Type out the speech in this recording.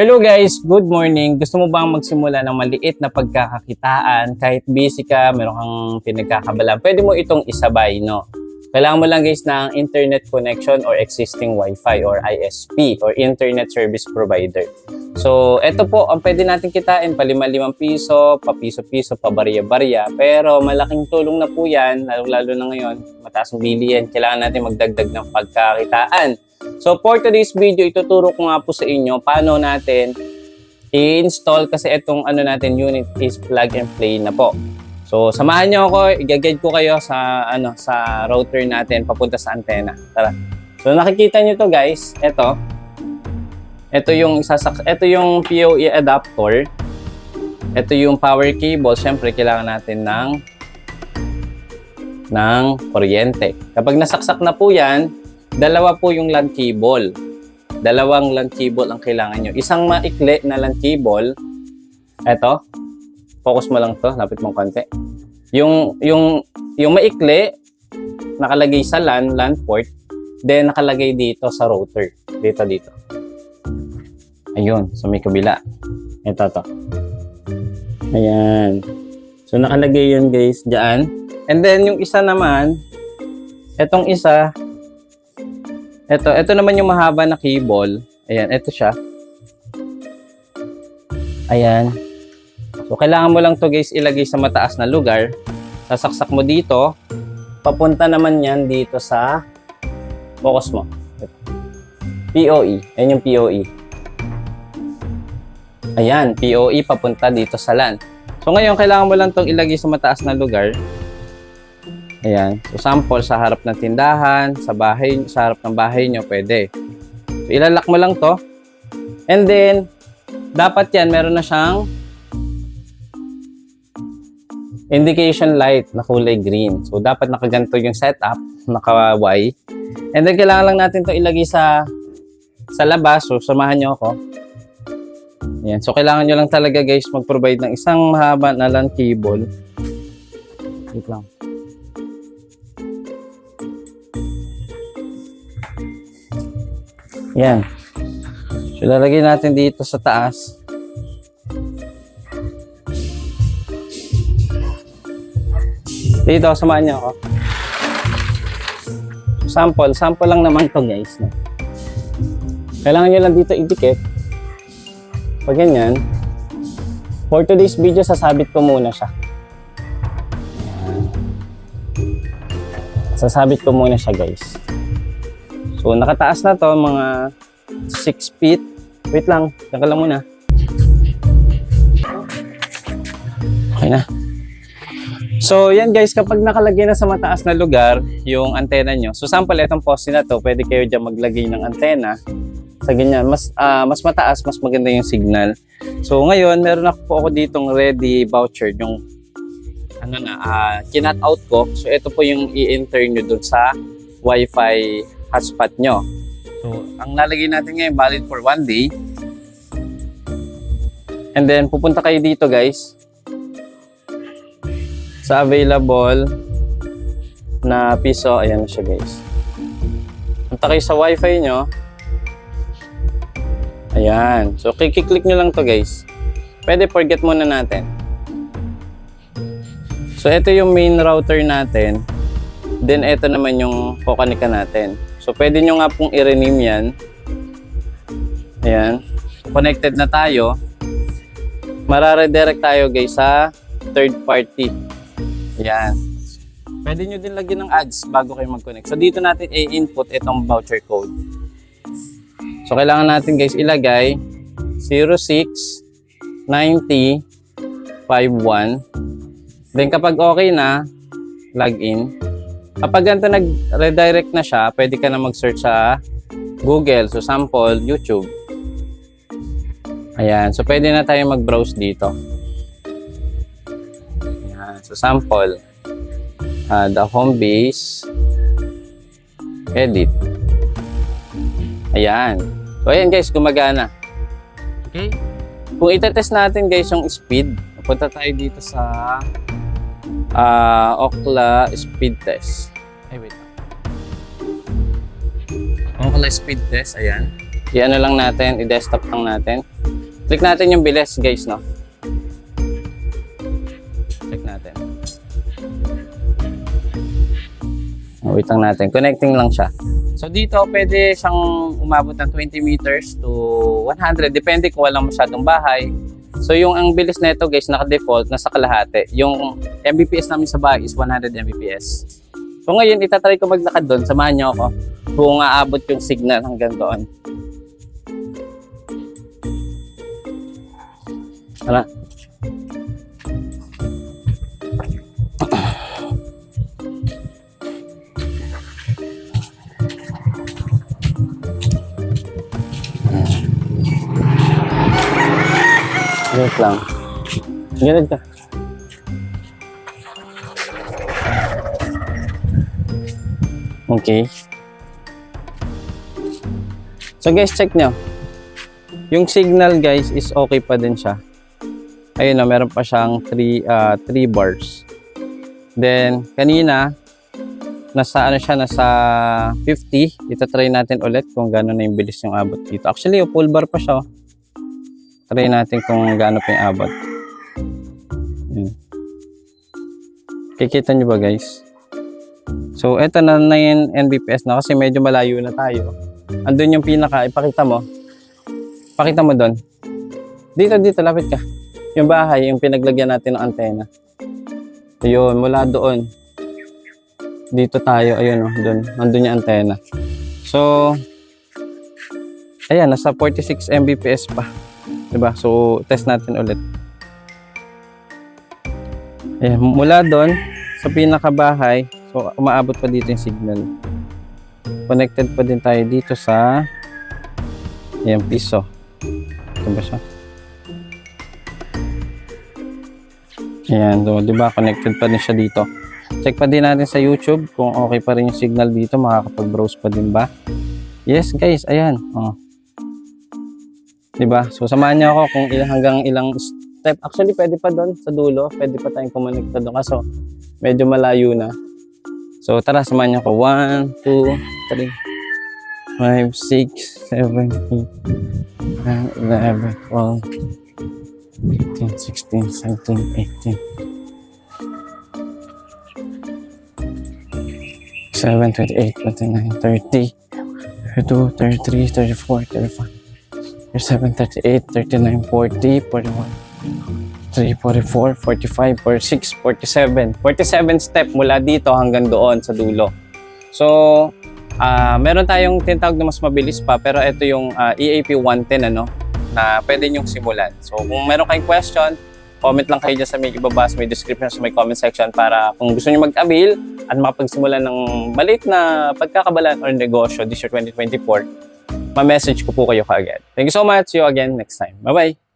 Hello guys, good morning. Gusto mo bang magsimula ng maliit na pagkakakitaan kahit busy ka, meron kang pinagkakabalan, pwede mo itong isabay, no? Kailangan mo lang guys ng internet connection or existing Wi-Fi or ISP or Internet Service Provider. So, ito po ang pwede natin kitain, pa 5 piso, pa piso-piso, pa barya-barya. Pero malaking tulong na po yan, lalo-lalo na ngayon, mataas ang bilihan, kailangan natin magdagdag ng pagkakitaan. So for today's video, ituturo ko nga po sa inyo paano natin i-install kasi itong ano natin unit is plug and play na po. So samahan niyo ako, i-guide ko kayo sa ano sa router natin papunta sa antena. Tara. So nakikita niyo to guys, ito. Ito yung isasak ito yung PoE adapter. Ito yung power cable. Siyempre kailangan natin ng ng kuryente. Kapag nasaksak na po 'yan, dalawa po yung LAN cable. Dalawang LAN cable ang kailangan nyo. Isang maikli na LAN cable. Eto. Focus mo lang to. Lapit mong konti. Yung, yung, yung maikli, nakalagay sa LAN, LAN port. Then, nakalagay dito sa router. Dito, dito. Ayun, sa may kabila. Ito, to. Ayan. So, nakalagay yun, guys, dyan. And then, yung isa naman, etong isa, ito, ito naman yung mahaba na cable. Ayan, ito siya. Ayan. So, kailangan mo lang to guys ilagay sa mataas na lugar. Sasaksak mo dito. Papunta naman yan dito sa focus mo. POE. Ayan yung POE. Ayan, POE papunta dito sa LAN. So, ngayon, kailangan mo lang tong ilagay sa mataas na lugar. Ayan. So, sample sa harap ng tindahan, sa bahay, sa harap ng bahay nyo, pwede. So, ilalak mo lang to. And then, dapat yan, meron na siyang indication light na kulay green. So, dapat nakaganto yung setup, naka-Y. And then, kailangan lang natin to ilagay sa sa labas. So, samahan nyo ako. Ayan. So, kailangan nyo lang talaga guys mag-provide ng isang mahaba na LAN cable. Wait lang. Yan. So, lalagay natin dito sa taas. Dito, samahan niyo ako. Sample. Sample lang naman to guys. Kailangan nyo lang dito idikit. Pag ganyan. For today's video, sasabit ko muna siya. Sasabit ko muna siya guys. So, nakataas na to, mga 6 feet. Wait lang, teka lang muna. Okay na. So, yan guys, kapag nakalagay na sa mataas na lugar, yung antena nyo. So, sample, itong poste na to, pwede kayo dyan maglagay ng antena. Sa ganyan, mas, ah, mas mataas, mas maganda yung signal. So, ngayon, meron ako po ako ditong ready voucher, yung ano na, ah, kinat out ko. So, ito po yung i-enter nyo dun sa Wi-Fi hotspot nyo. So, ang lalagay natin ngayon, valid for one day. And then, pupunta kayo dito, guys. Sa available na piso, ayan na siya, guys. Punta kayo sa wifi nyo. Ayan. So, kikiklik nyo lang to, guys. Pwede forget muna natin. So, ito yung main router natin. Then, ito naman yung kukanika natin. So, pwede nyo nga pong i-rename yan. Ayan. Connected na tayo. Mararedirect tayo guys sa third party. Ayan. Pwede nyo din lagyan ng ads bago kayo mag-connect. So, dito natin i-input itong voucher code. So, kailangan natin guys ilagay 069051. Then, kapag okay na, login. Kapag ganito nag-redirect na siya, pwede ka na mag-search sa Google. So, sample, YouTube. Ayan. So, pwede na tayo mag-browse dito. Ayan. So, sample. Uh, the home base. Edit. Ayan. So, ayan guys, gumagana. Okay? Kung itetest natin guys yung speed, punta tayo dito sa ah Okla speed test. Okla speed test, ayan. i-ano lang natin, i-desktop lang natin. Click natin yung bilis guys, no? Check natin. Wait lang natin. Connecting lang siya. So dito, pwede siyang umabot ng 20 meters to 100. Depende kung walang masyadong bahay. So yung ang bilis nito guys, naka-default, nasa kalahati. Yung Mbps namin sa bahay is 100 Mbps. So ngayon, itatry ko maglakad doon. Samahan niyo ako kung aabot yung signal hanggang doon. Tara. Wait lang. Ganun ka. Okay. So guys, check nyo. Yung signal guys is okay pa din siya. Ayun na, meron pa siyang 3 uh, three bars. Then, kanina, nasa ano siya, nasa 50. Ito try natin ulit kung gano'n na yung bilis yung abot dito. Actually, yung full bar pa siya. oh. Try natin kung gaano pa yung abot. Yun. Kikita nyo ba guys? So, eto na 9 Mbps na kasi medyo malayo na tayo. Andun yung pinaka, ipakita mo. Pakita mo doon. Dito, dito, lapit ka. Yung bahay, yung pinaglagyan natin ng antena. Ayun, mula doon. Dito tayo, ayun oh, doon. Nandun yung antena. So, ayan, nasa 46 Mbps pa. 'Di ba? So, test natin ulit. Ayan, mula doon sa pinakabahay, so umaabot pa dito yung signal. Connected pa din tayo dito sa ayan, piso. Ito ba siya? Ayan, so, di ba? Connected pa din siya dito. Check pa din natin sa YouTube kung okay pa rin yung signal dito. Makakapag-browse pa din ba? Yes, guys. Ayan. Oh. Di ba? So, samahan niyo ako kung ilang, hanggang ilang step. Actually, pwede pa doon sa dulo. Pwede pa tayong kumonekta doon. Kaso, medyo malayo na. So, tara, samahan niyo ako. 1, 2, 3, 5, 6, 7, 8, 9, 11, 12, 15, 16, 17, 18. 7, 28, 29, 30, 32, 33, 34, 35, 37, 38, 39, 40, 41, 3, 44, 45, 46, 47. 47 step mula dito hanggang doon sa dulo. So, ah meron tayong tinatawag na mas mabilis pa pero ito yung ah, EAP 110 ano na pwede nyong simulan. So, kung meron kayong question, comment lang kayo dyan sa may ibaba sa may description sa may comment section para kung gusto niyo mag-avail at makapagsimula ng maliit na pagkakabalan or negosyo this year 2024, ma-message ko po kayo kaagad. Thank you so much. See you again next time. Bye-bye!